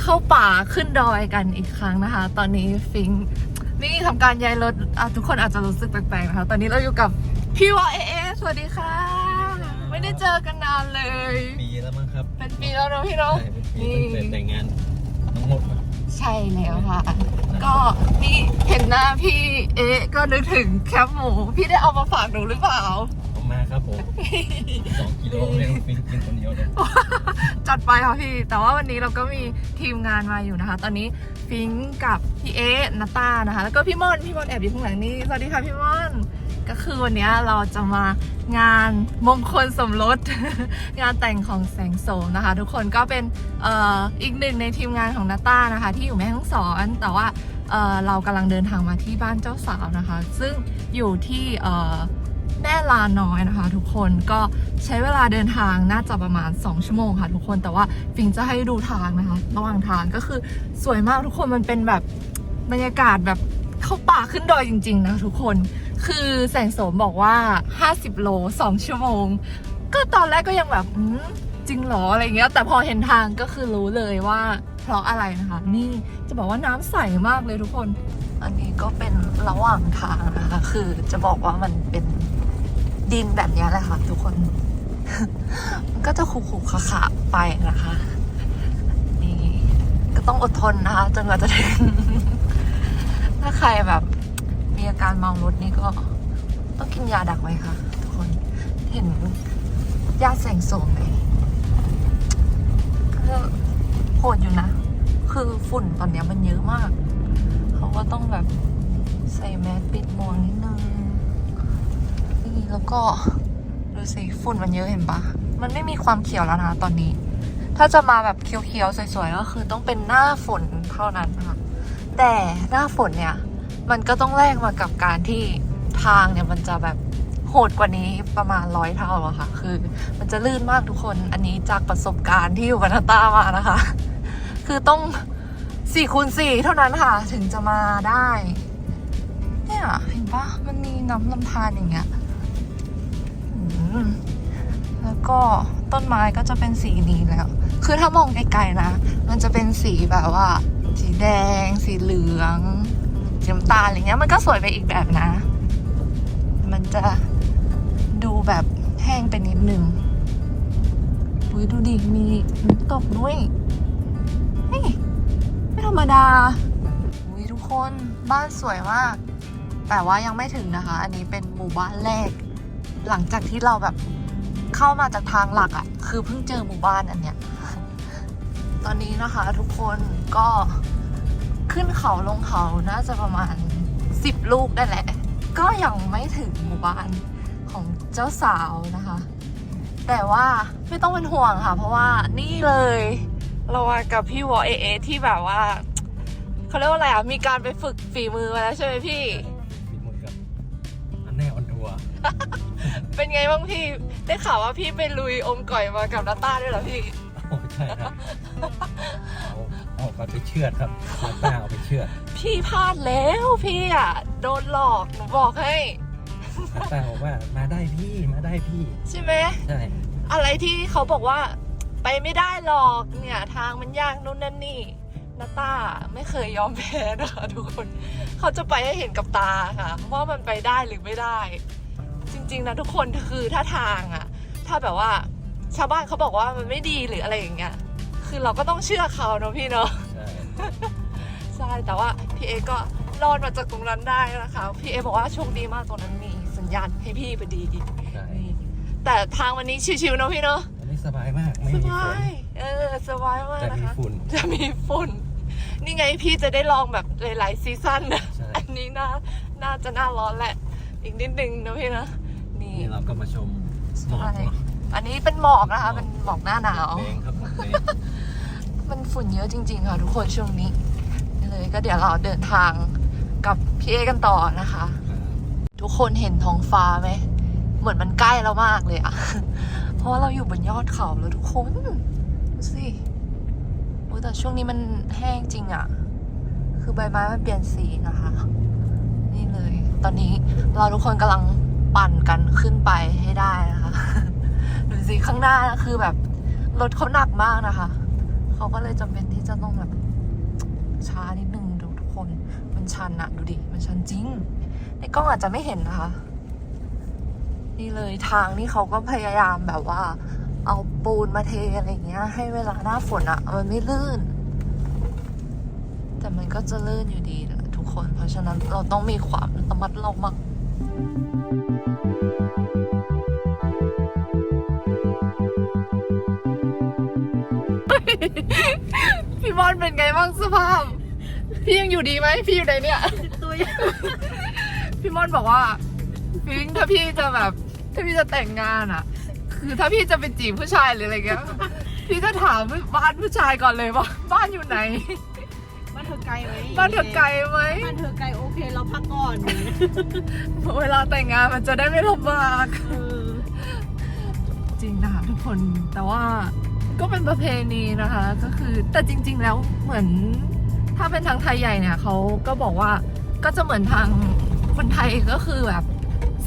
เข้าป่าขึ้นดอยกันอีกครั้งนะคะ ตอนนี้ฟิงค์นี่ทำการย้ายรถอะทุกคนอาจจะรู้สึกแปลกๆนะคะ ตอนนี้เราอยู่กับพี่วอเอเอสวัสดีค่ะ ไม่ได้เจอกันนานเลย ปีแล้วมั้งครับ เป็นปีแล้วเนอะพี่เนาะใช่เป็นปีตั้งแต่แต่งงานทั้งหมดครับใช่แล้วค่ะ ก็นี่เห็นหน้าพี่เอ๊ะก็นึกถึงแคปหมู พี่ได้เอามาฝากหนูหรือเปล่าเอา มาครับผมสองกิโลเลยต้องฟินกินคนเดียวเลยจัดไปค่ะพี่ แต่ว่าวันนี้เราก็มีทีมงานมาอยู่นะคะ ตอนนี้ฟิงกับพี่เอ๊ะนาตานะคะ แล้วก็พี่ม่อนพี่ม่อนแอบอยู่ข้างหลังนี่สวัสดีค่ะพี่ม่อนก็คือวันนี้เราจะมางานมงคลสมรส งานแต่งของแสงโสมนะคะ ทุกคนก็เป็นอออีกหนึ่งในทีมงานของนาตานะคะ ที่อยู่แม่ฮ่องสอนแต่ว่าเเรากำลังเดินทางมาที่บ้านเจ้าสาวนะคะ ซึ่งอยู่ที่ แม่ลาน้อยนะคะ ทุกคนก็ใช้เวลาเดินทางน่าจะประมาณ 2 ชั่วโมงค่ะ ทุกคนแต่ว่าฟิงจะให้ดูทางนะคะระหว่างทางก็คือสวยมากทุกคนมันเป็นแบบบรรยากาศแบบเข้าป่าขึ้นดอยจริง ๆ นะทุกคนคือแสงโสมบอกว่า 50 โล 2 ชั่วโมง ก็ตอนแรกก็ยังแบบอืมจริงเหรออะไรเงี้ย แต่พอเห็นทางก็คือรู้เลยว่าเพราะอะไรนะคะ นี่จะบอกว่าน้ำใสมากเลยทุกคน อันนี้ก็เป็นระหว่างทางนะคะ คือจะบอกว่ามันเป็น ดินแบบนี้แหละค่ะทุกคน มันก็จะขรุขระขะๆไปนะคะ นี่ ก็ต้องอดทนนะคะจนกว่าจะถึง ถ้าใครแบบ มีอาการเมารถนี่ก็ ต้องกินยาดักไว้ค่ะ ทุกคน เห็นยาแสงโสมไหมก็โหดอยู่นะ คือฝุ่นตอนนี้มันเยอะมาก เขาก็ต้องแบบใส่แมสปิดมวกนิดน แล้วก็ดูสิฝุ่นมันเยอะเห็นปะมันไม่มีความเขียวแล้วนะตอนนี้ ถ้าจะมาแบบเขียวๆสวยๆก็คือต้องเป็นหน้าฝนเท่านั้นค่ะแต่หน้าฝนเนี่ย มันก็ต้องแลกมากับการที่ทางเนี่ยมันจะแบบโหดกว่านี้ประมาณร้อยเท่าอะค่ะ คือ มันจะลื่นมากทุกคน อันนี้จากประสบการณ์ที่อยู่กันาตามานะคะ คือต้องสี่คูณสี่เท่านั้นค่ะ ถึงจะมาได้ เนี่ยเห็นปะมันมีน้ำลำธารอย่างเงี้ย แล้วก็ต้นไม้ก็จะเป็นสีนี้แล้ว คือถ้ามองไกลๆนะ มันจะเป็นสีแบบว่า สีแดง สีเหลือง สีน้ำตาลอะไรเงี้ย มันก็สวยไปอีกแบบนะ มันจะดูแบบแห้งไปนิดนึงอุ้ยดูดิ มีน้ำตกด้วยเฮ้ยไม่ธรรมดาอุ้ยทุกคนบ้านสวยมาก แต่ว่ายังไม่ถึงนะคะ อันนี้เป็นหมู่บ้านแรก หลังจากที่เราแบบเข้ามาจากทางหลักอะ่ะ คือเพิ่งเจอหมู่บ้านอันเนี้ย ตอนนี้นะคะ ทุกคนก็ขึ้นเขาลงเขาน่าจะประมาณสิบลูกได้แหละ ก็ยังไม่ถึงหมู่บ้านของเจ้าสาวนะคะ แต่ว่าไม่ต้องเป็นห่วงค่ะ เพราะว่านี่เลย เรามากับพี่วอเอเอที่แบบว่าเขาเรียกว่าอะไรอะ มีการไปฝึกฝีมือมาแล้วใช่ไหมพี่ฟินหมดกับอันแน่ออนทัวร์ เป็นไงบ้างพี่ ได้ข่าวว่าพี่ไปลุยอมก่อยมากับนาต้าด้วยเหรอพี่ โอ้ใช่ครับเอาเอาไปไปเชือดครับลาต้าเอาไปเชือดพี่พลาดแล้วพี่อะ โดนหลอกหนูบอกให้ ลาต้าบอกว่ามาได้พี่มาได้พี่ใช่ไหม ใช่อะไรที่เขาบอกว่าไปไม่ได้หรอกเนี่ย ทางมันยากนู่นนั่นนี่นาต้าไม่เคยยอมแพ้นะคะทุกคน เขาจะไปให้เห็นกับตาค่ะ ว่ามันไปได้หรือไม่ได้ จริง ๆนะทุกคนคือถ้าทางอะถ้าแบบว่าชาวบ้านเขาบอกว่ามันไม่ดีหรืออะไรอย่างเงี้ยคือเราก็ต้องเชื่อเขาเนอะพี่เนาะใช่ใช่แต่ว่าพี่เอก็รอดมาจากตรงนั้นได้นะคะพี่เอบอกว่าโชคดีมากตรงนั้นมีสัญญาณให้พี่พอดีใช่นี่แต่ทางวันนี้ชิวๆเนอะพี่เนาะอันนี้สบายมากไม่สมีฝบานยเออสบายมากแต่นะมีคะ ฝุ่น จะมีฝุ่น นี่ไงพี่จะได้ลองแบบหลายๆซีซั่นนะ ใช่ อันนี้น่าน่าจะน่าร้อนแหละ อีกนิดนึงนะพี่นะ นี่นี่เราก็มาชมหมอกเนาะอันนี้เป็นหมอกนะคะ เป็นหมอกหน้าหนาว แดงครับหมอกแดงมันฝุ่นเยอะจริง ๆ ค่ะทุกคนช่วงนี้นี่เลยก็เดี๋ยวเราเดินทางกับพี่เอกันต่อนะคะ ทุกคนเห็นท้องฟ้าไหม เหมือนมันใกล้เรามากเลยอะเพราะว่าเราอยู่บนยอดเขาแล้วทุกคนดูสิโอ้ยแต่ช่วงนี้มันแห้งจริงอะคือใบไม้มันเปลี่ยนสีนะคะ นี่เลย ตอนนี้เราทุกคนกำลัง ปั่นกันขึ้นไปให้ได้นะคะดูสิข้างหน้าคือแบบรถเขาหนักมากนะคะ เขาก็เลยจำเป็นที่จะต้องแบบช้านิดนึงดูทุกคน มันชันอะดูดิ มันชันจริง ในกล้องอาจจะไม่เห็นนะคะ นี่เลยทางนี่เขาก็พยายามแบบว่า เอาปูนมาเทอะไรเงี้ย ให้เวลาหน้าฝนอะมันไม่ลื่น แต่มันก็จะลื่นอยู่ดีแหละทุกคน เพราะฉะนั้นเราต้องมีความระมัดระวัง พี่บอลเป็นไงบ้างสภาพ พี่ยังอยู่ดีไหมพี่อยู่ไหนเนี่ยตัวใหญ่พี่มอนบอกว่าฟิงถ้าพี่จะแบบ ถ้าพี่จะแต่งงานอะ คือถ้าพี่จะไปจีบผู้ชายหรืออะไรเงี้ยพี่จะถามบ้านผู้ชายก่อนเลยว่าบ้านอยู่ไหน บ้านเธอไกลไหมบ้านเธอไกลไหมบ้านเธอไกลโอเคเราพักก่อนเวลาแต่งงานมันจะได้ไม่ลำบากเออจริงนะคะทุกคนแต่ว่าก็เป็นประเพณีนะคะ ก็คือแต่จริง ๆ แล้วเหมือนถ้าเป็นทางไทยใหญ่เนี่ยเขาก็บอกว่าก็จะเหมือนทางคนไทยก็คือแบบ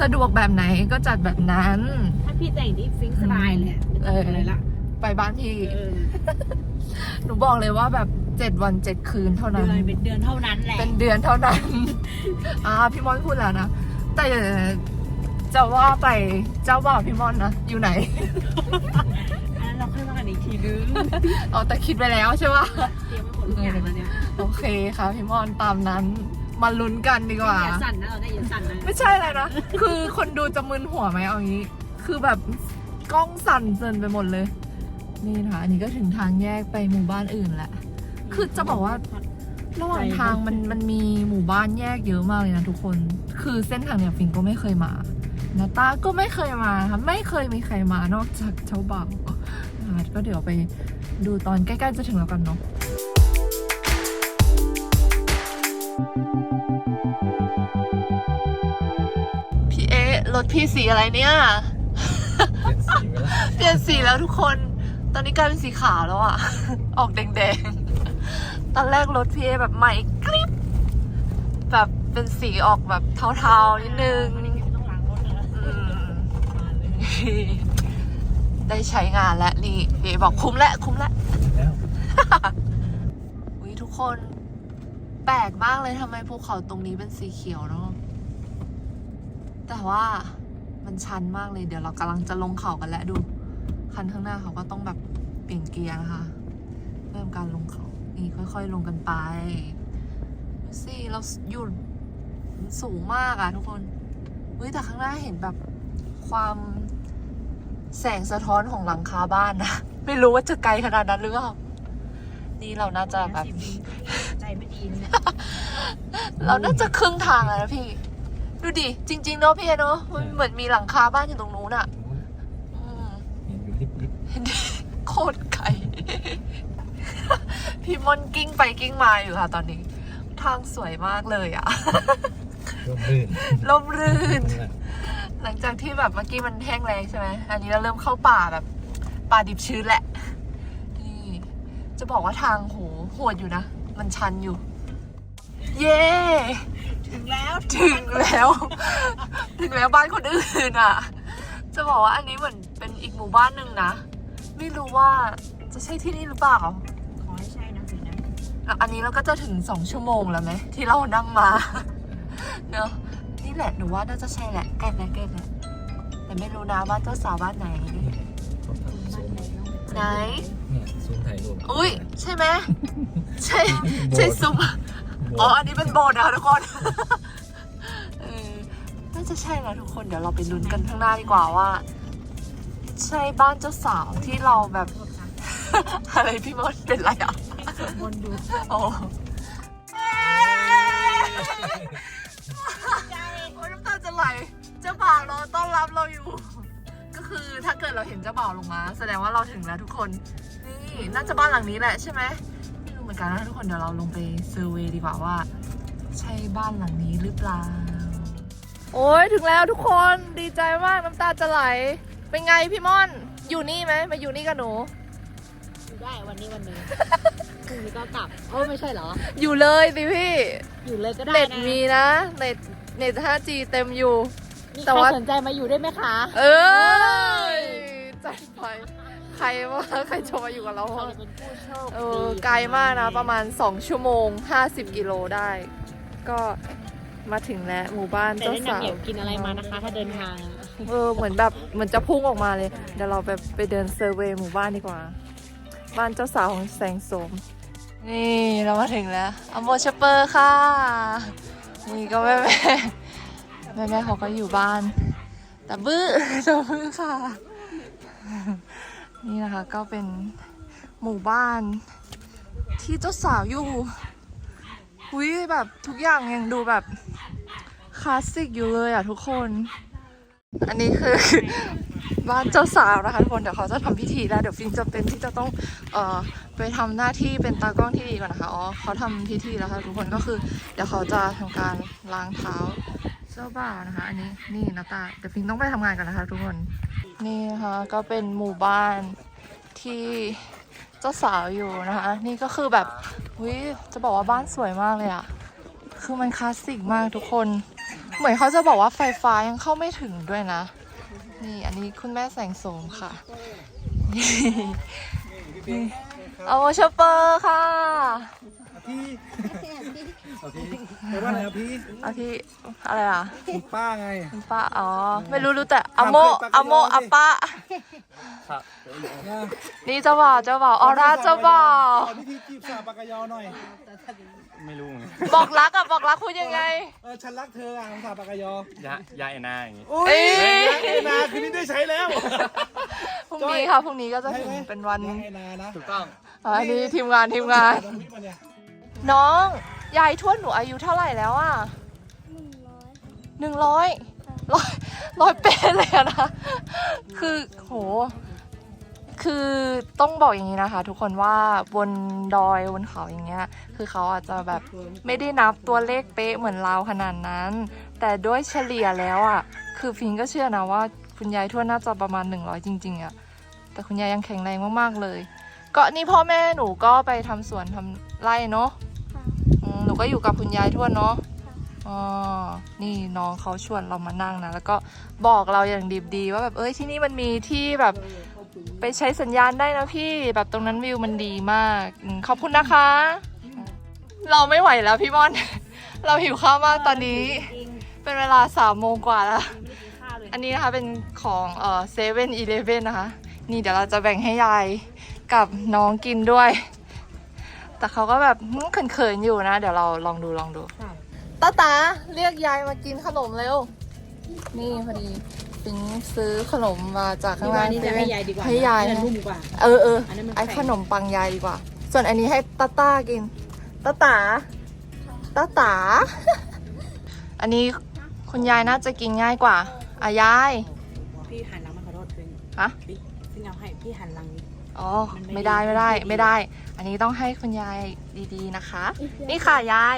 สะดวกแบบไหนก็จัดแบบนั้น ถ้าพี่แต่งที่ฟิงค์สไตล์เลยเออเลยละไปบ้านพี่เออหนูบอกเลยว่าแบบ เจ็ดวันเจ็ดคืนเท่าเดืนั้นอนเป็นเดือนเท่านั้นแหละ เป็นเดือนเท่านั้น อ่าพี่มอนพูดแล้วนะ แต่จะว่าไปเจ้าบ่าวพี่มอนนะอยู่ไหนอันนั้นเราค่อยว่ากันอีกทีนึงเอาแต่คิดไปแล้วใช่ปะเตรียมไว้หมดทุกอย่างแล้วเนี่ยโอเคค่ะพี่มอนตามนั้นมาลุ้นกันดีกว่าอย่าสั่นนะเราได้อย่าสั่นนะไม่ใช่อะไรนะ คือคนดูจะมึนหัวไหมเอางี้ คือแบบกล้องสั่นเกินไปหมดเลย นี่นะคะอันนี้ก็ถึงทางแยกไปหมู่บ้านอื่นแหละ คือจะบอกว่าระหว่างทางมันมันมีหมู่บ้านแยกเยอะมากเลยนะทุกคน คือเส้นทางเนี่ยฟิงก็ไม่เคยมานาตาก็ไม่เคยมาค่ะไม่เคยมีใครมานอกจากเจ้าบ่าวนะคะก็เดี๋ยวไปดูตอนใกล้ๆจะถึงแล้วกันเนาะพี่เอ๊ะรถพี่สีอะไรเนี่ยเปลี่ยนสีไปแล้วเปลี่ยนสีแล้วทุกคน ตอนนี้กลายเป็นสีขาวแล้วอะออกแดงๆ ตอนแรกรถพี่เอแบบใหม่กริบแบบเป็นสีออกแบบเทาๆนิดนึงไม่ต้องล้างรถเลยนะอืมได้ใช้งานแล้วนี่พี่เอบอกคุ้มแล้วคุ้มแล้ววอุ้ยทุกคน แปลกมากเลยทำไมภูเขาตรงนี้เป็นสีเขียวเนาะแต่ว่ามันชันมากเลย เดี๋ยวเรากำลังจะลงเขากันแล้วดู คันข้างหน้าเขาก็ต้องแบบเปลี่ยนเกียร์นะคะ เริ่มการลงเขา นี่ค่อยๆลงกันไปดูสิเราอยู่สูงมากอะทุกคนเฮ้ยแต่ข้างหน้าเห็นแบบความแสงสะท้อนของหลังคาบ้านนะ ไม่รู้ว่าจะไกลขนาดนั้นหรือเปล่า นี่เราน่าจะแบบ ใจไม่ดีเนี่ยเราน่าจะครึ่งทางแล้วนะพี่ ดูดิ จริง ๆ เนาะพี่เนาะมันเหมือนมีหลังคาบ้านอยู่ตรงนู้นอะอืมเห็นอยู่ลิบลิบโคตรไกล พี่มอนกิ้งไปกิ้งมาอยู่ค่ะตอนนี้ ทางสวยมากเลยอะ ร่มรื่นล่มรื่นนั่นแหละหลังจากที่แบบเมื่อกี้มันแห้งแรงใช่ไหมอันนี้เราเริ่มเข้าป่าแบบ ป่าดิบชื้นแหละ นี่ จะบอกว่าทางโหโหดอยู่นะ มันชันอยู่ เย้ ถึงแล้วถึงแล้ว ถึงแล้วบ้านคนอื่นอะ จะบอกว่าอันนี้เหมือนเป็นอีกหมู่บ้านหนึ่งนะ ไม่รู้ว่าจะใช่ที่นี่หรือเปล่า อะอันนี้เราก็จะถึงสองชั่วโมงแล้วไหมที่เรานั่งมา เนอะนี่แหละหนูว่าน่าจะใช่แหละใกล้แล้วใกล้แล้วแต่ไม่รู้นะว่าเจ้าสาวบ้านไหนเขาทำซุ้มไหนเนี่ยซุ้มถ่ายรูปอุ้ยใช่ไหมใช่ใช่ซุ้มอ๋ออันนี้เป็นโบสถ์นะคะทุกคนเออน่าจะใช่นะทุกคนเดี๋ยวเราไปลุ้นกันข้างหน้าดีกว่าว่า ใช่บ้านเจ้าสาวที่เราแบบโทษค่ะอะไรพี่มดเป็นไรอะ สวดมนต์อยู่โอ้ใจโอ้ยน้ำตาจะไหลเจ้าบ่าวรอต้อนรับเราอยู่ ก็คือถ้าเกิดเราเห็นเจ้าบ่าวลงมา แสดงว่าเราถึงแล้วทุกคน นี่น่าจะบ้านหลังนี้แหละใช่ไหมไม่รู้เหมือนกันนะทุกคนเดี๋ยวเราลงไปเซอร์เวย์ดีกว่าว่า ใช่บ้านหลังนี้หรือเปล่า โอ้ยถึงแล้วทุกคนดีใจมากน้ำตาจะไหล เป็นไงพี่ม่อน อยู่นี่ไหมมาอยู่นี่กับหนู อยู่ได้วันนี้วันหนึงพ รุ่งนี้ก็กลับโอ้ไม่ใช่เหรอ อยู่เลยสิพี่อยู่เลยก็ได้เน็ตนะมีนะเน็ตเน็ต 5G เต็มอยู่ มีแต่ใครว่า สนใจมาอยู่ได้ไหมคะเอ้ยใจไปใครวใครจะมาอยู่กับเราใครจะเป็นผู้โชคเอดีอไกลมากนะประมาณ 2 ชั่วโมง 50 กิโลได้ ก็มาถึงแล้วหมู่บ้านแต่เจ้าได้สาวนำเหนียวกินอะไรมานะคะ ถ้าเดินทางอะเออเหมือนแบบเหมือนจะพุ่งออกมาเลย เดี๋ยวเราไปไปเดินเซอร์เวย์หมู่บ้านดีกว่า บ้านเจ้าสาวของแสงโสม นี่เรามาถึงแล้วอัมชเปอร์ค่ะ นี่ก็แม่แม่แม่แม่เขาก็อยู่บ้านแต่บื้อต่บื้อค่ะ นี่นะคะก็เป็นหมู่บ้านที่เจ้าสาวอยู่หุยแบบทุกอย่างยังดูแบบคลาสสิกอยู่เลยอะทุกคน อันนี้คือ บ้านเจ้าสาวนะคะทุกคนเดี๋ยวเขาจะทำพิธีแล้วเดี๋ยวฟินจะเป็นที่จะต้องเอ่อไปทำหน้าที่เป็นตากล้องที่ดีก่อนนะคะอ๋อเขาทำพิธีแล้วค่ะทุกคนก็คือ เดี๋ยวเขาจะทำการล้างเท้าเจ้าบ่าวนะคะ อันนี้นี่นาตาเดี๋ยวฟินต้องไปทำงานก่อนนะคะ ทุกคนนี่นะคะก็เป็นหมู่บ้านที่เจ้าสาวอยู่นะคะ นี่ก็คือแบบวิจะบอกว่าบ้านสวยมากเลยอะคือมันคลาสสิกมากทุกคน เหมือนเขาจะบอกว่าไฟฟ้ายังเข้าไม่ถึงด้วยนะ นี่อันนี้คุณแม่แสงโสมค่ะ นี่นี่เอาชอปเปอร์ค่ะ พี่เอาพี่ไปว่าอะไรเอาพี่เอาที่อะไรอะคุณป้าไง คุณป้าอ๋อ ไม่รู้รู้แต่อโมตามเพื่อนปากกยออโมสิอาป้า ครับนี่เจ้าบ่าวเจ้าบ่าวออร่าเจ้าบ่าว ขอพิธีจีบสาวปากกยอหน่อย ไม่รู้ไงบอกรักอะบอกรักพูดยังไง เออฉันรักเธออะของสาวปากกยอยะยาเอนาอย่างงี้ โอ้เอ้ยยยายเอนาคืนนี้ได้ใช้แล้วพรุ่งนี้ค่ะพรุ่งนี้ก็จะถึงเป็นวันยายเอนานะถูกต้องอ๋ออันนี้ทีมงานทีมงานน้องวิทย์มาเนี่ยน้องยายทวดหนูอายุเท่าไหร่แล้วอะหนึ่งร้อยร้อยร้อยเป๊ะเลยอะนะ คือโห คือต้องบอกอย่างนี้นะคะ ทุกคนว่าบนดอยบนเขาอย่างเงี้ย คือเขาอาจจะแบบไม่ได้นับตัวเลขเป๊ะเหมือนเราขนาดนั้น แต่ด้วยเฉลี่ยแล้วอะ คือฟินก็เชื่อนะว่า คุณยายทวดน่าจะประมาณ 100 จริง ๆอะแต่คุณยายยังแข็งแรงมากๆเลย ก็นี่พ่อแม่หนูก็ไปทำสวนทำไร่เนาะอืมหนูก็อยู่กับคุณยายทวดเนาะอ๋อ นี่น้องเขาชวนเรามานั่งนะ แล้วก็บอกเราอย่างดีดีว่าแบบเอ้ยที่นี่มันมีที่แบบ ไปใช้สัญญาณได้นะพี่แบบตรงนั้นวิวมันดีมากอมขอบคุณนะคะ เราไม่ไหวแล้วพี่ม่อน เราหิวข้าวมากตอนนี้เป็นเวลาสามโมงกว่าแล้วข้าวเลยอันนี้นะคะเป็นของเอ่อเซเว่นอีเลฟเว่นนะคะ นี่เดี๋ยวเราจะแบ่งให้ยายกับน้องกินด้วย แต่เขาก็แบบหืมเขินๆอยู่นะ เดี๋ยวเราลองดูลองดูตาตาเรียกยายมากินขนมเร็ว นี่พอดี ปิงซื้อขนมมาจากข้างที่ว่าล่างนี่เซจะเว่ให้นยายดีกว่าให้ยายนะนะนุ่มกว่า เออเอออันนั้นมันไอแข็ง ขนมปังยายดีกว่า ส่วนอันนี้ให้ตาต้ากินตาตาตาตา อันนี้คุณยายน่าจะกินง่ายกว่าอะยายพี่หันหลังมาขอโทษเพื่อนฮะ พี่พี่เอาให้พี่หันหลัง อ๋อมันไม่ไม่ได้ดีไม่ได้ไม่ดี ไม่ได้ อันนี้ต้องให้คุณยายดีๆนะคะ นี่ค่ะยาย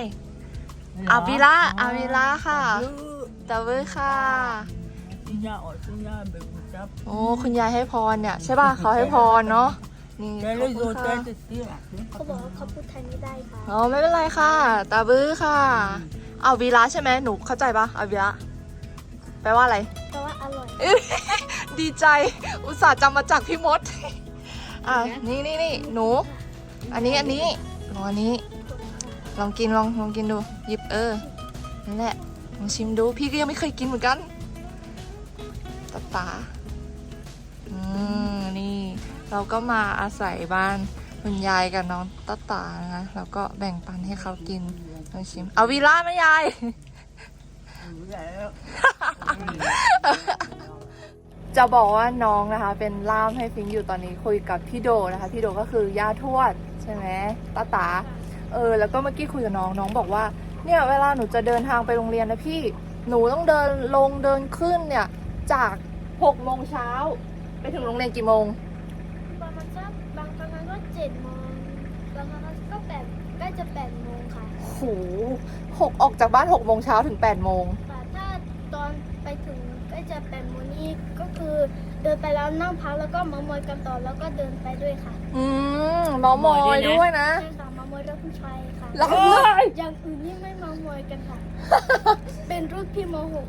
อาวิล่าอาวิล่าค่ะตะเวอค่ะ คุณย่าอดคุณย่าเบิกจับโอ้คุณยายให้พรเนี่ยใช่ป่ะเขาให้พรเนาะนี่แกขเลอบยคุโดณนแกค่ะจะเสียเขาบอกว่าเขาพูดไทยไม่ได้ค่ะอ๋อไม่เป็นไรค่ะ ตาบื้อค่ะเอาวีระใช่ไหมหนูเข้าใจปะเอาวีระแปลว่าอะไรแต่ว่าอร่อยดีใจอุตส่าห์จำมาจากพี่มด อะนี่นี่นี่หนู อันนี้อันนี้ลองอันนี้ ลองกินลองลองกินดูหยิบเออนั่นแหละลองชิมดูพี่ก็ยังไม่เคยกินเหมือนกัน ตาตาอืมนี่เราก็มาอาศัยบ้านคุณยายกับน้องตาตานะคะแล้วก็แบ่งปันให้เขากินลองชิม เอาวีล่าไหมยายจะบอกว่าน้องนะคะ เป็นล่ามให้ฟิงอยู่ตอนนี้คุยกับพี่โดนะคะ พี่โดก็คือย่าทวดใช่ไหมตาตา เออ แล้วก็เมื่อกี้คุยกับน้องน้องบอกว่า เนี่ยเวลาหนูจะเดินทางไปโรงเรียนนะพี่หนูต้องเดินลงเดินขึ้นเนี่ย จากหกโมงเช้าไปถึงโรงเรียนกี่โมงบางมันก็บางครั้งก็เจ็ดโมงบางครั้งก็แปดใกล้จะแปดโมงค่ะโหหกออกจากบ้านหกโมงเช้าถึงแปดโมง แต่ถ้าตอนไปถึงใกล้จะแปดโมงนี่ก็คือเดินไปแล้วนั่งพักแล้วก็มามอยกันต่อแล้วก็เดินไปด้วยค่ะอืมเมอมอยด้วยนะ ใช่ค่ะมามอยแล้วผู้ชายค่ะ แล้วเฮ้ยอย่างอื่นนี่ไม่มามอยกันค่ะ เป็นรุ่นพี่มหก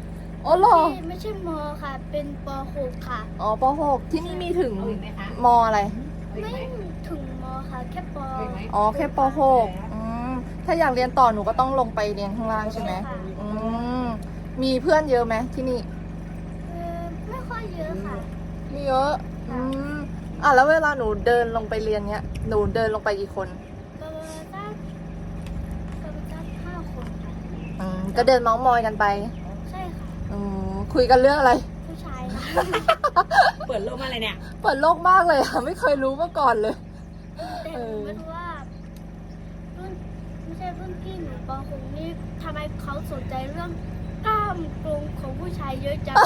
อ๋อเหรอ ที่ไม่ใช่มค่ะ เป็นปหกค่ะ อ๋อปหกที่นี่มีถึงเอาอีกไหมคะ มอะไร ไม่ถึงมค่ะ แค่ปอ๋อแค่ป .6 อืมถ้าอยากเรียนต่อหนูก็ต้องลงไปเรียนข้างล่างใช่ไหมค่ะอืมมีเพื่อนเยอะไหมที่นี่ เออไม่ค่อยเยอะค่ะ มีเยอะอืมอะแล้วเวลาหนูเดินลงไปเรียนเนี้ย หนูเดินลงไปกี่คนก็ได้ก็ได้ห้าคนค่ะ อืมก็เดินเมาส์มอยกันไปใช่ค่ะอืม คุยกันเรื่องอะไร ผู้ชายค่ะเปิดโลกมาเลยเนี่ย เปิดโลกมากเลยอะไม่เคยรู้มาก่อนเลย แต่หนูไม่รู้ว่ารุ่นไม่ใช่รุ่นพี่หนูปหกนี่ทำไมเขาสนใจเรื่องกล้ามกลมของผู้ชายเยอะจัง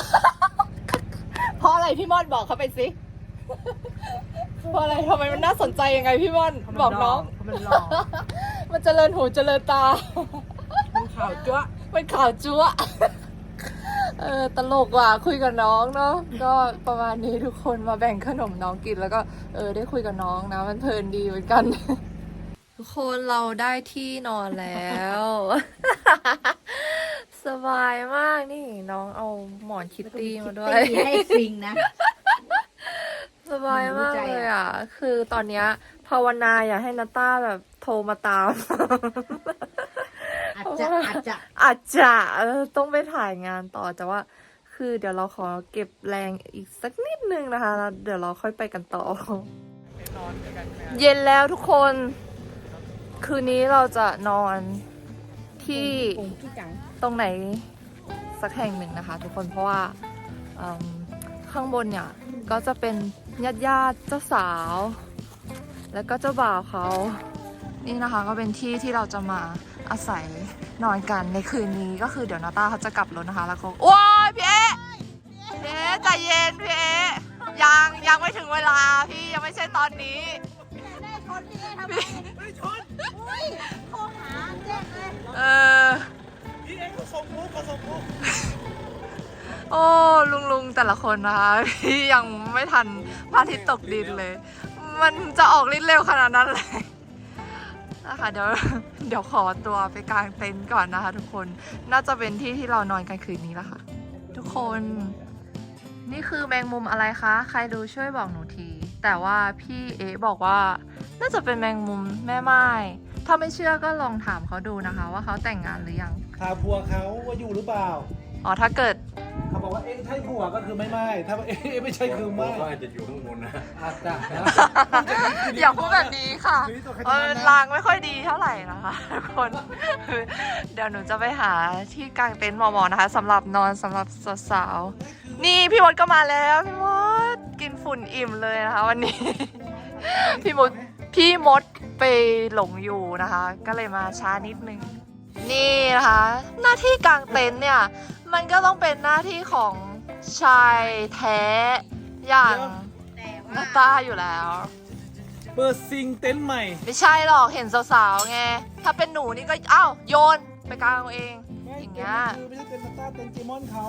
เพราะอะไรพี่ม่อนบอกเขาไปสิ เพราะอะไรทำไมมันน่าสนใจยังไงพี่ม่อนบอกน้อง มันหล่อมันเจริญหูเจริญตา มันข่าวจ้วะเป็นข่าวจั๊ว เออตลกว่ะคุยกับน้องเนาะก็ประมาณนี้ทุกคนมาแบ่งขนมน้องกินแล้วก็เออได้คุยกับน้องนะ มันเพลินดีเหมือนกัน ทุกคนเราได้ที่นอนแล้ว สบายมากนี่น้องเอาหมอนคิตตี้มาด้วยตีให้ฟิงนะ สบายมากเลยอะ คือตอนเนี้ยภาวนาอยากให้นาต้าแบบโทรมาตามอา จจะอาจจะอาจจะเออต้องไปถ่ายงานต่อแต่ว่า คือเดี๋ยวเราขอเก็บแรงอีกสักนิดนึงนะคะแล้วเดี๋ยวเราค่อยไปกันต่อ เย็นแล้วทุกคน คืนนี้เราจะนอนที่ปุ่งที่จังตรงไหนสักแห่งหนึ่งนะคะ ทุกคนเพราะว่าอืมข้างบนเนี่ยก็จะเป็นญาติญาติๆเจ้าสาว แล้วก็เจ้าบ่าวเขา นี่นะคะก็เป็นที่ที่เราจะมาอาศัย นอนกันในคืนนี้ก็คือเดี๋ยวนาตาเขาจะกลับรถนะคะแล้วก็โอ้ยพี่เอ๊ะพี่เอ๊ะใจเย็นพี่เอ๊ะยังยังไม่ถึงเวลาพี่ยังไม่ใช่ตอนนี้เออโอ้ลุงลุงๆแต่ละคนนะคะพี่ยังไม่ทันพระอาทิตย์ตกดินเลย มันจะออกฤทธิ์เร็วขนาดนั้นเลย นะคะเดี๋ยวเดี๋ยวขอตัวไปกางเต็นท์ก่อนนะคะ ทุกคนน่าจะเป็นที่ที่เรานอนกันคืนนี้แล้วค่ะ ทุกคน นี่คือแมงมุมอะไรคะ ใครรู้ช่วยบอกหนูที แต่ว่าพี่เอบอกว่า น่าจะเป็นแมงมุมแม่ไม้ถ้าไม่เชื่อก็ลองถามเขาดูนะคะ ว่าเขาแต่งงานหรือยังถามผัวเขาว่าอยู่หรือเปล่า อ๋อถ้าเกิด เขาบอกว่าเอ๊ะใช่ผัวก็คือไม่ไม่ถ้าเอ๊ะไม่ใช่คือไม่ก็อาจจะอยู่ข้างบนนะอาจจะนะ อย่าพูดแบบนี้ค่ะ คืนนี้ตัวใครเอตัวอมันนะลางไม่ค่อยดีเท่าไหร่นะคะทุกคน เดี๋ยวหนูจะไปหาที่กางเต็นท์หมอๆนะคะสำหรับนอนสำหรับสาวๆนี่พี่มดก็มาแล้วพี่มดกินฝุ่นอิ่มเลยนะคะวันนี้ พี่มดพี่มดไปหลงอยู่นะคะ ก็เลยมาช้านิดนึง นี่นะคะ หน้าที่กางเต็นท์เนี่ย มันก็ต้องเป็นหน้าที่ของชายแท้อย่างนาตาอยู่แล้ว เปิดซิงเต็นท์ใหม่ ไม่ใช่หรอกเห็นสาวๆไง ถ้าเป็นหนูนี่ก็อ้าวโยนไปกลางเอาเองไม่อย่างเงี้ยคือไม่ใช่เต็นท์นาต้าเต็นท์เจมอนเขา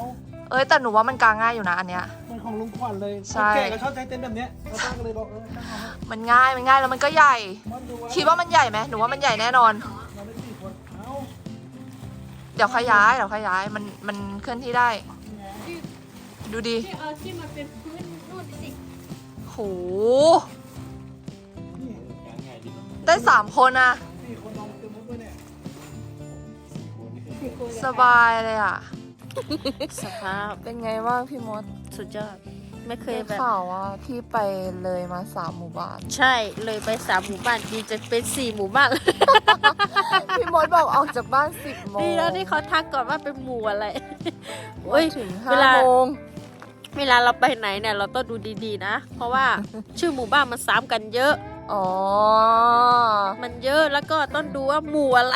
เอ้ยแต่หนูว่ามันกลางง่ายอยู่นะอันเนี้ยมันของลุงขวัญเลยใช่คนแก่ก็ชอบใช้เต็นท์แบบเนี้ยนาต้าก็เลยบอกเออนั่งเอาให้มันง่ายมันง่ายแล้วมันก็ใหญ่มอนดูว่าคิดว่ามันใหญ่ไหมหนูว่ามันใหญ่แน่นอนเราได้สี่คนเอ้า เดี๋ยวขยายเดี๋ยวขยายมันมันเคลื่อนที่ได้ ดูดิที่เอาที่มันเป็นพื้นนู่นสิโหนี่ได้สามคนอะสี่คนนอนเต็มหมดเลยเนี่ยสบายเลยอะสภาพเป็นไงบ้างพี่มด สุดยอด ไม่เคยได้แบบ ข่าวว่าพี่ไปเลยมาสามหมู่บ้าน ใช่เลยไปสามหมู่บ้านดีจะเป็นสี่หมู่บ้าน พี่มดบอกออกจากบ้านสิบโมงดีแล้วที่เขาทักก่อนว่าเป็นหมู่อะไรโอ้ยถึงห้าเวลาโมงเวลาเราไปไหนเนี่ยเราต้องดูดีๆนะ เพราะว่าชื่อหมู่บ้านมันซ้ำกันเยอะ อ๋อ มันเยอะแล้วก็ต้องดูว่าหมู่อะไร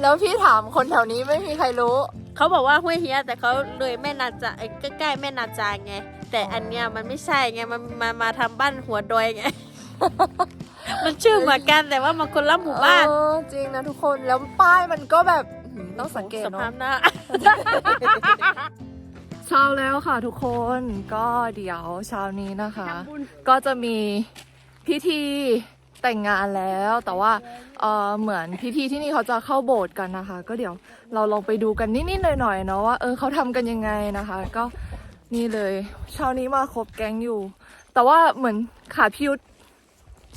แล้วพี่ถามคนแถวนี้ไม่มีใครรู้ เขาบอกว่าห้วยเฮียแต่เขาเลยแม่นาจาใกล้ๆแม่นาจาไง แต่อันเนี้ยมันไม่ใช่ไงมันมามาทำบ้านหัวดอยไง มันชื่อเหมือนกันแต่ว่ามันคนละหมู่บ้านเออจริงนะทุกคนแล้วป้ายมันก็แบบหืมต้องสังเกตสเนาะภาพหน้า เช้าแล้วค่ะทุกคนก็เดี๋ยวเช้านี้นะคะ ก็จะมีพิธีแต่งงานแล้วแต่ว่าเออเหมือนพิธีที่นี่เขาจะเข้าโบสถ์กันนะคะ ก็เดี๋ยวเราลองไปดูกันนิดๆหน่อยๆเนาะว่าเออเขาทำกันยังไงนะคะ ก็ นี่เลย เช้านี้มาครบแก๊งอยู่ แต่ว่าเหมือนขาดพิยุทธ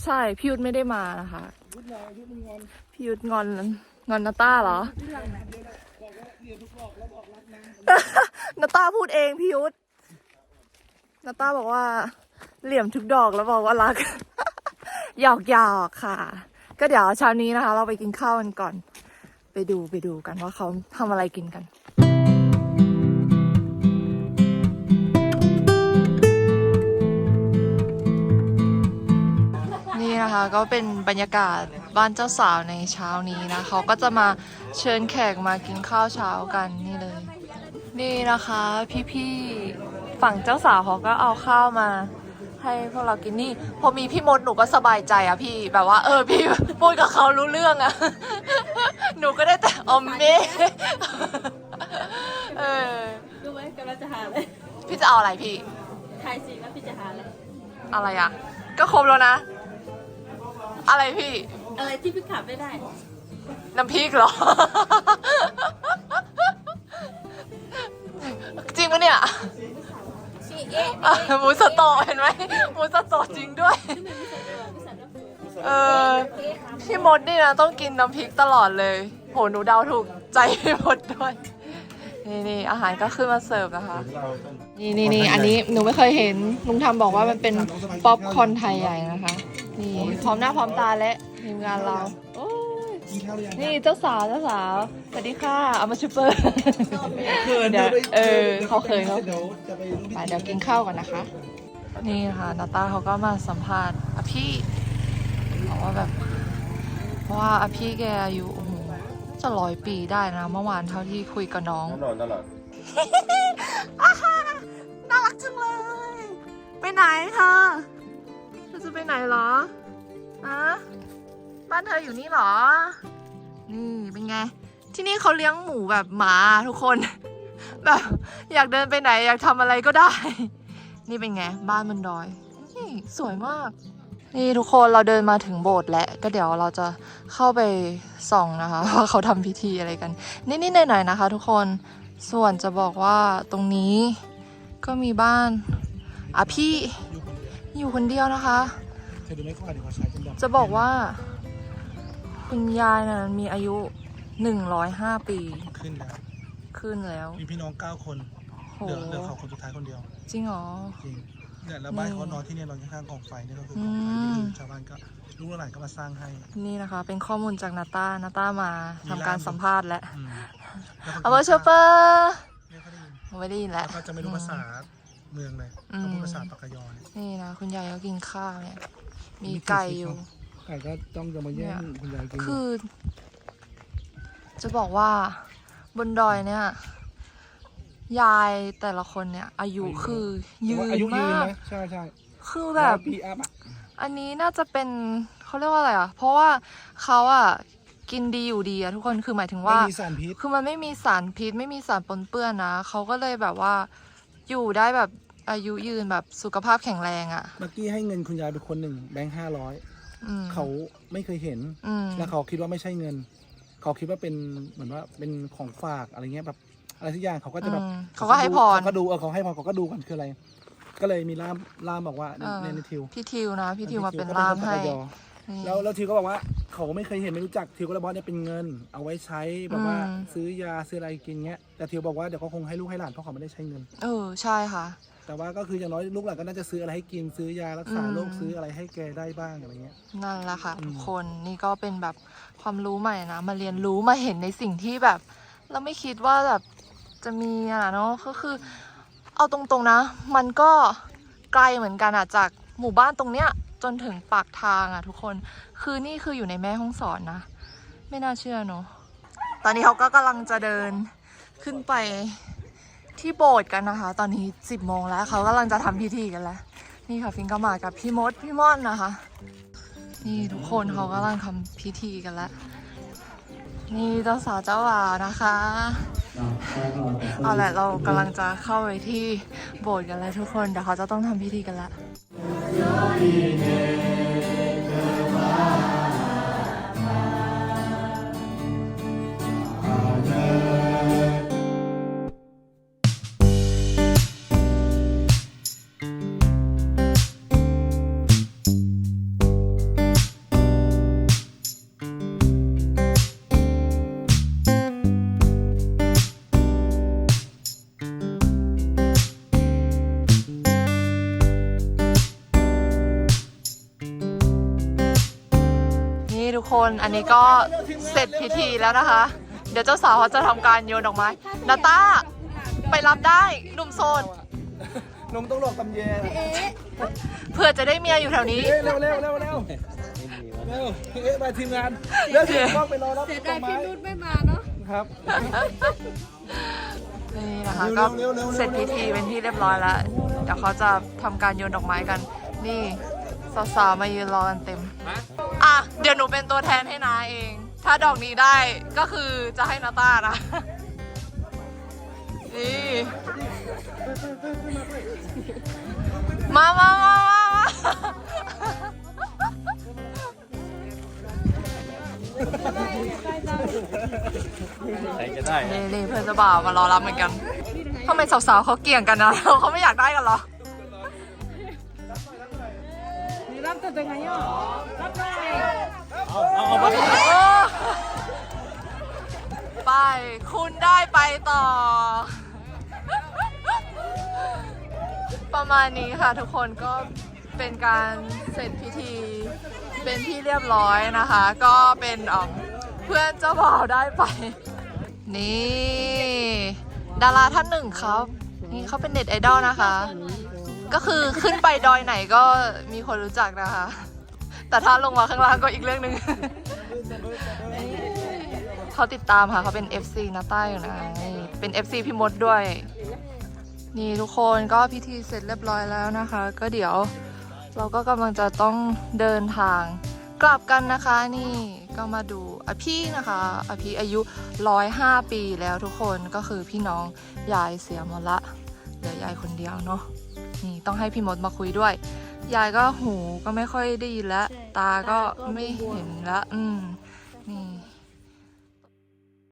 ใช่พี่ยุทธไม่ได้มานะคะพี่ยุทธงอนงอนนาต้าเหรอนาต้าพูดเองพี่ยุทธนาต้าบอกว่า เหลี่ยมทุกดอกแล้วบอกว่ารักหยอกหยอกๆค่ะ ก็เดี๋ยวเช้านี้นะคะ เราไปกินข้าวกันก่อน ไปดูไปดูกันว่าเขาทำอะไรกินกัน ก็เป็นบรรยากาศบ้านเจ้าสาวในเช้านี้นะเขาก็จะมาเชิญแขกมากินข้าวเช้ากันนี่เลย นี่นะคะ พี่ๆฝั่งเจ้าสาวเขาก็เอาข้าวมา ให้พวกเรากินนี่ พอมีพี่มดหนูก็สบายใจอะพี่แบบว่า เออพี่พูดกับเขารู้เรื่องอะหนูก็ได้แต่อมเมเออรู้ไหมกำลังจะหาอะไรพี่จะเอาอะไรพี่ทายสิว่าพี่จะหาอะไรอะไรอะก็ครบแล้วนะ อะไรพี่ อะไรที่พี่ขาดไม่ได้ น้ำพริกเหรอ จริงปะเนี่ยอะหมูสะโตะเห็นไหมหมูสะโตะจริงด้วย เออพี่มดนี่นะต้องกินน้ำพริกตลอดเลย โหหนูเดาถูกใจพี่มดด้วย นี่นี่อาหารก็ขึ้นมาเสิร์ฟนะคะ นี่นี่นี่อันนี้หนูไม่เคยเห็นลุงทำบอกว่ามันเป็นป๊อปคอร์นไทยใหญ่นะคะ นี่พร้อมหน้าพร้อมตาและทีมงานเราโอ้ยนี่เจ้าสาวเจ้าสาวสวัสดีค่ะเอามาชูเปอร์เดี๋ยวเออเขาเคยเขาเคยไปเดี๋ยวกินข้าวก่อนนะคะ นี่ค่ะนาตาเขาก็มาสัมภาษณ์อพี่บอกว่าแบบเพราะว่าอพี่แกอายุโอ้โหจะร้อยปีได้นะเมื่อวานเท่าที่คุยกับน้องตลอดตลอดอาฮ่าน่ารักจังเลย ไปไหนคะเธ อจะไปไหนเหรออะบ้านเธออยู่นี่เหรอ นี่เป็นไง ที่นี่เขาเลี้ยงหมูแบบหมาทุกคน แบบอยากเดินไปไหนอยากทำอะไรก็ได้ นี่เป็นไง บ้านบนดอยนี่สวยมาก นี่ทุกคนเราเดินมาถึงโบสถ์แล้วก็เดี๋ยวเราจะเข้าไปส่องนะคะว่าเขาทำพิธีอะไรกัน นิดๆหน่อยๆนะคะ ทุกคนส่วนจะบอกว่าตรงนี้ก็มีบ้านอะพี่ อยู่คนเดียวนะคะ เธอดูไม่ค่อยดีกว่าใช้จนดำจะบอกว่า คุณยายน่ะมีอายุ105ปีขึ้นแล้วขึ้นแล้ว มีพี่น้องเก้าคนโหเหลือเหลือเขาคนสุดท้ายคนเดียวจริงเหรอ จริงเนี่ยแล้วบ้านเขานอนที่เนี่ยนอนข้างๆกองไฟนี่ก็คือกองไฟอืมที่ชาวบ้านก็ลูกหลานก็มาสร้างให้นี่นะคะ เป็นข้อมูลจากนาตานาตามาทำการสัมภาษณ์แล้วอืมแล้วคนเอาเวอร์ชเปอร์ไม่ค่อยได้ยินไม่ได้ยินแล้วแล้วก็จะไม่รู้ภาษา เมืองเลยอืมต้องพูดภาษาปากกยอเนี่ยนี่นะคุณยายก็กินข้าวเนี่ย มีไก่อยู่ ไก่ก็ต้องจะมาแย่งคุณยายกินคือ จะบอกว่าบนดอยเนี่ย ยายแต่ละคนเนี่ย อายุคือยืนอายุยืนมาก นะใช่ใช่คือแบบปีอัพอะอันนี้น่าจะเป็นเขาเรียกว่าอะไรอะ เพราะว่าเขาอะกินดีอยู่ดีอะทุกคนคือหมายถึงไม่ว่า มีสารพิษคือมันไม่มีสารพิษไม่มีสารปนเปื้อนนะเขาก็เลยแบบว่าอยู่ได้แบบ อายุยืนแบบสุขภาพแข็งแรงอะ เมื่อกี้ให้เงินคุณยายไปคนหนึ่งแบงค์ห้าร้อยอืมเขาไม่เคยเห็น อืมแล้วเขาคิดว่าไม่ใช่เงิน เขาคิดว่าเป็นเหมือนว่าเป็นของฝากอะไรเงี้ยแบบอะไรทุกอย่างเขาก็จะแบบอืมเขาก็ให้พร เขาก็ดูเออเขาให้พรเขาก็ดูกันคืออะไร ก็เลยมีล่ามล่ามบอกว่าเออ ในในทิวพี่ทิวนะพี่ทิวมาเป็นก็ล่ามคนให้ปกยนี่ แล้วแล้วทิวก็บอกว่าเขาไม่เคยเห็นไม่รู้จักทิวก็เลยบอกว่าเนี่ยเป็นเงิน เอาไว้ใช้แบบว่าอืม ซื้อยาซื้ออะไรกินเงี้ยแต่ทิวบอกว่าเดี๋ยวก็คงให้ลูกให้หลานเพราะเขาไม่ได้ใช้เงิน เออใช่ค่ะ แต่ว่าก็คืออย่างน้อยลูกหลานก็น่าจะซื้ออะไรให้กินซื้อยารักษาอืมโรคซื้ออะไรให้แกได้บ้างอะไรเงี้ย นั่นแหละค่ะอืมทุกคนนี่ก็เป็นแบบความรู้ใหม่นะ มาเรียนรู้มาเห็นในสิ่งที่แบบ เราไม่คิดว่าแบบจะมีอะเนาะก็คือ เอาตรงๆนะ มันก็ไกลเหมือนกันอะจากหมู่บ้านตรงเนี้ย จนถึงปากทางอะทุกคนคือนี่คืออยู่ในแม่ห้องสอนนะ ไม่น่าเชื่อเนาะตอนนี้เขาก็กำลังจะเดินขึ้นไป ที่โบสถ์กันนะคะ ตอนนี้สิบโมงแล้วเขากำลังจะทำพิธีกันแล้ว นี่ค่ะฟิงก็มากับพี่มดพี่ม่อนนะคะ นี่ทุกคนเขากำลังทำพิธีกันแล้ว นี่เจ้าสาวเจ้าบ่าวนะคะ เอาแหละเรากำลังจะเข้าไปที่โบสถ์กันแล้วทุกคนเดี๋ยวเขาจะต้องทำพิธีกันแล้ว คนอันนี้ก็เสร็จพิธีแล้วนะคะ เดี๋ยวเจ้าสาวเขาจะทำการโยนดอกไม้นาต้าไปรับได้หนุ่มโสดนมต้องหลอกตำเยเพื่อจะได้เมียอยู่แถวนี้ เร็วเร็วเร็วเร็วเร็วเอ๊ะไปทีมงานเร็วทีมงานไปรอรับดอกไม้ไม่มาเนาะครับนี่นะคะเร็ก็วเร็วเร็วเร็วเสร็จพิธีเป็นที่เรียบร้อยแล้วเดี๋ยวเขาจะทำการโยนดอกไม้กัน นี่สาวๆมายืนรอกันเต็ม อะ เดี๋ยวหนูเป็นตัวแทนให้นาเอง ถ้าดอกนี้ได้ก็คือจะให้นาต้านะ นี่ มามามามามาใครจะได้นี่นี่เพื่อนจะบ่าวมารอรับเหมือนกันทำไมสาวๆเขาเกี่ยงกันนะ เขาไม่อยากได้กันเหรอ รับตัวยังไงอะรับได้เอาเอาเอาไปไป คุณได้ไปต่อ ประมาณนี้ค่ะทุกคนก็เป็นการเสร็จพิธีเป็นที่เรียบร้อยนะคะ ก็เป็นเอิ่มเพื่อนเจ้าบ่าวได้ไป นี่ ดาราท่านหนึ่งครับ นี่เขาเป็นเน็ตไอดอลนะคะ ก็คือขึ้นไปดอยไหนก็มีคนรู้จักนะคะ แต่ถ้าลงมาข้างล่างก็อีกเรื่องหนึ่งเขาติดตามค่ะเขาเป็น FC นาต้าอยู่นะนี่เป็น FC พี่มดด้วย นี่ทุกคนก็พิธีเสร็จเรียบร้อยแล้วนะคะ ก็เดี๋ยวเราก็กำลังจะต้องเดินทางกลับกันนะคะนี่ก็มาดูอพี่นะคะอพี่อายุ 105 ปีแล้วทุกคนก็คือพี่น้องยายเสียหมดละเหลือยายคนเดียวเนาะ นี่ต้องให้พี่มดมาคุยด้วย ยายก็หูก็ไม่ค่อยได้ยินแล้ว ตาก็ไม่เห็นแล้วอืม